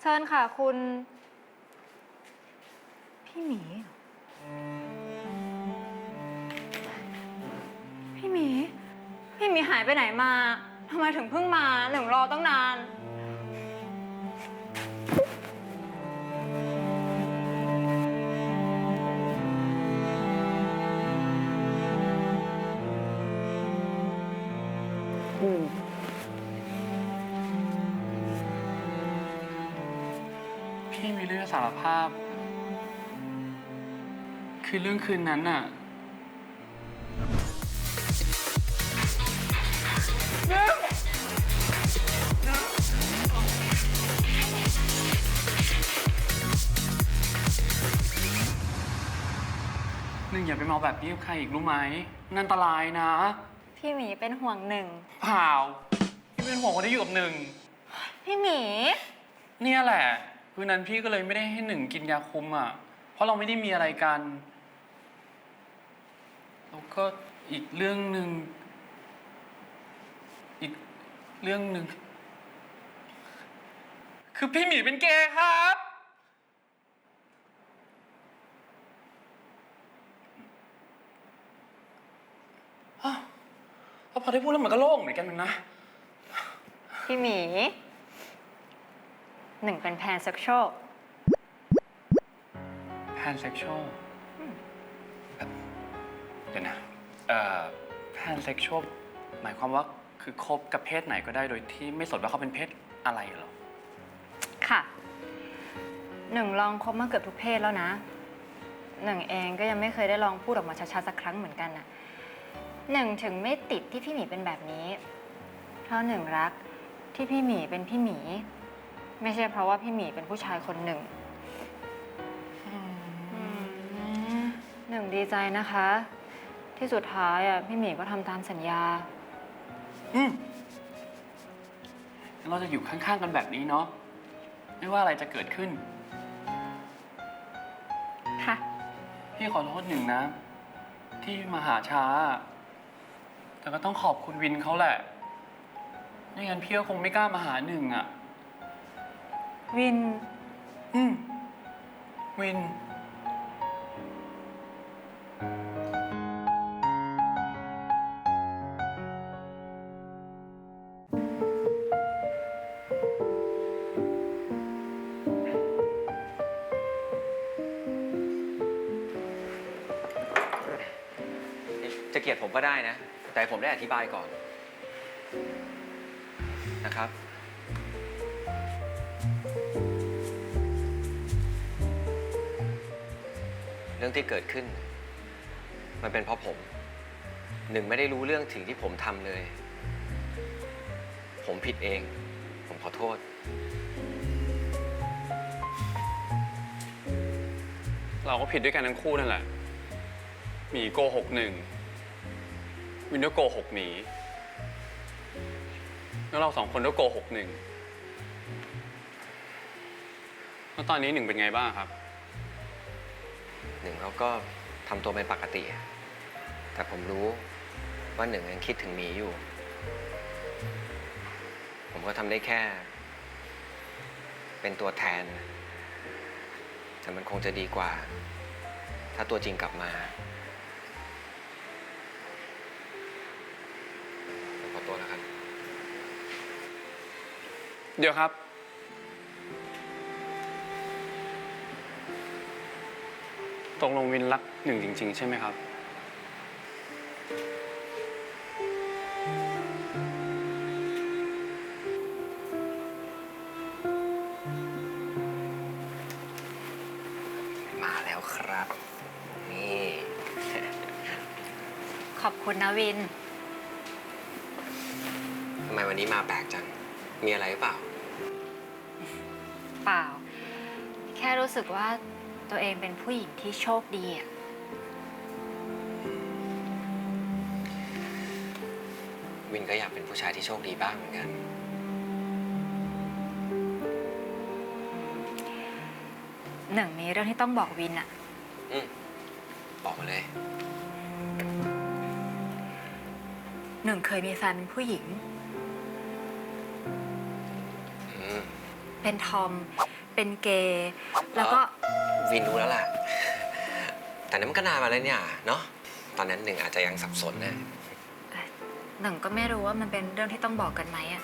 เชิญค่ะคุณ พี่หมี พี่หมี พี่หมีหายไปไหนมาทำไมถึงเพิ่งมาหนึ่งรอตั้งนาน พี่มีเรื่องสารภาพ คือเรื่องคืนนั้นน่ะหนึ่งอย่าไปเมาแบบนี้กับใครอีกรู้ไหมมันอันตรายนะพี่หมีเป็นห่วงหนึ่ง เปล่าพี่เป็นห่วงคนที่อยู่กับหนึ่ง พี่หมี เนี่ยแหละ คืนนั้นพี่ก็เลยไม่ได้ให้หนึ่งกินยาคุมอะ เพราะเราไม่ได้มีอะไรกันแล้วก็อีกเรื่องหนึ่งอีกเรื่องหนึ่งคือพี่หมีเป็นเกย์ครับ อ้าวแล้วพอได้พูดแล้วมันก็โล่งเหมือนกันนะ พี่หมี หนึ่งเป็นแพนเซ็กชวลแพนเซ็กชวลเดี๋ยวนะเอ่อแพนเซ็กชวลหมายความว่าคือคบกับเพศไหนก็ได้โดยที่ไม่สนว่าเขาเป็นเพศอะไรเหรอ ค่ะ หนึ่งลองคบมาเกือบทุกเพศแล้วนะ หนึ่งเองก็ยังไม่เคยได้ลองพูดออกมาชัดๆสักครั้งเหมือนกันน่ะหนึ่งถึงไม่ติดที่พี่หมีเป็นแบบนี้ เพราะหนึ่งรักที่พี่หมีเป็นพี่หมี ไม่ใช่เพราะว่าพี่หมีเป็นผู้ชายคนหนึ่งหนึ่งดีใจนะคะ ที่สุดท้ายอะพี่หมีก็ทำตามสัญญา อืมงั้นเราจะอยู่ข้างๆกันแบบนี้เนาะไม่ว่าอะไรจะเกิดขึ้น ค่ะ พี่ขอโทษหนึ่งนะ ที่มาหาช้า แต่ก็ต้องขอบคุณวินเขาแหละไม่งั้นพี่ก็คงไม่กล้ามาหาหนึ่งอะ วิน อืมวิน จะเกลียดผมก็ได้นะ แต่ให้ผมได้อธิบายก่อนนะครับ เรื่องที่เกิดขึ้น มันเป็นเพราะผม หนึ่งไม่ได้รู้เรื่องถึงที่ผมทำเลย ผมผิดเอง ผมขอโทษ เราก็ผิดด้วยกันทั้งคู่นั่นแหละ หมีโกหกหนึ่ง วินก็โกหกหมี แล้วเราสองคนก็โกหกหนึ่ง แล้วตอนนี้หนึ่งเป็นไงบ้างครับ นึ่งเขาก็ทำตัวเป็นปกติ แต่ผมรู้ว่าหนึ่งยังคิดถึงหมีอยู่ ผมก็ทำได้แค่ เป็นตัวแทน แต่มันคงจะดีกว่า ถ้าตัวจริงกลับมาผมขอตัวแล้วครับ เดี๋ยวครับ ตกลงวินรักหนึ่งจริง ๆ ใช่ไหมครับ มาแล้วครับ นี่ ขอบคุณนะวิน ทำไมวันนี้มาแปลกจัง มีอะไรหรือเปล่า เปล่า แค่รู้สึกว่า ตัวเองเป็นผู้หญิงที่โชคดีอะวินก็อยากเป็นผู้ชายที่โชคดีบ้างเหมือนกัน หนึ่งมีเรื่องที่ต้องบอกวินอะอืมบอกมาเลย หนึ่งเคยมีแฟนเป็นผู้หญิง อืม เป็นทอม เป็นเกย์ แล้วก็ วินรู้แล้วล่ะ แต่นั้นมันก็นานมาแล้วเนี่ยเนาะ ตอนนั้นหนึ่งอาจจะยังสับสนนะหนึ่งก็ไม่รู้ว่ามันเป็นเรื่องที่ต้องบอกกันไหมอะ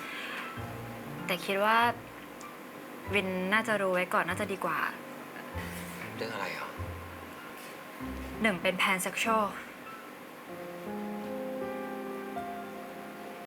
แต่คิดว่าวินน่าจะรู้ไว้ก่อนน่าจะดีกว่า เรื่องอะไรเหรอ หนึ่งเป็นแพนเซ็กชวล